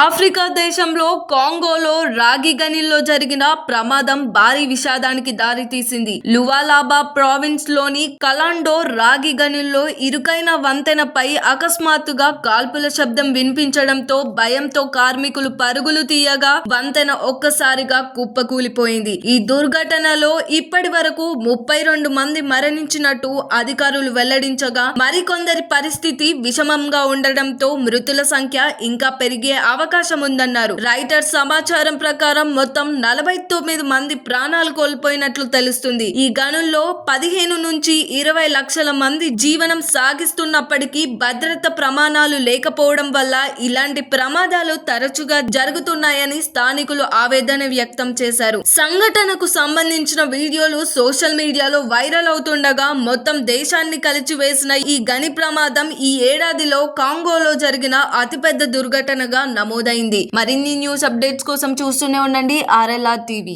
Africa దేశంలో కాంగోలో రాగి గనిల్లో జరిగిన ప్రమాదం భారీ విషాదానికి దారితీసింది. లువాలాబా ప్రావిన్స్లోని కలాండో రాగి గనిల్లో ఇరుకైన వంతెనపై అకస్మాత్తుగా కాల్పుల శబ్దం వినిపించడంతో భయంతో కార్మికులు పరుగులు తీయగా వంతెన ఒక్కసారిగా కుప్పకూలిపోయింది. ఈ దుర్ఘటనలో ఇప్పటి వరకు ముప్పై రెండు మంది మరణించినట్టు అధికారులు వెల్లడించగా మరికొందరి పరిస్థితి విషమంగా ఉండడంతో మృతుల సంఖ్య ఇంకా పెరిగే అవకాశం అవకాశం ఉందన్నారు రైటర్స్ సమాచారం ప్రకారం మొత్తం నలభై తొమ్మిది మంది ప్రాణాలు కోల్పోయినట్లు తెలుస్తుంది. ఈ గనుల్లో పదిహేను నుంచి ఇరవై లక్షల మంది జీవనం సాగిస్తున్నప్పటికీ భద్రత ప్రమాణాలు లేకపోవడం వల్ల ఇలాంటి ప్రమాదాలు తరచుగా జరుగుతున్నాయని స్థానికులు ఆవేదన వ్యక్తం చేశారు. సంఘటనకు సంబంధించిన వీడియోలు సోషల్ మీడియాలో వైరల్ అవుతుండగా మొత్తం దేశాన్ని కలిచివేసిన ఈ గని ప్రమాదం ఈ ఏడాదిలో కాంగోలో జరిగిన అతిపెద్ద దుర్ఘటనగా నమోదు నమోదైంది. మరిన్ని న్యూస్ అప్డేట్స్ కోసం చూస్తూనే ఉండండి. RLR TV.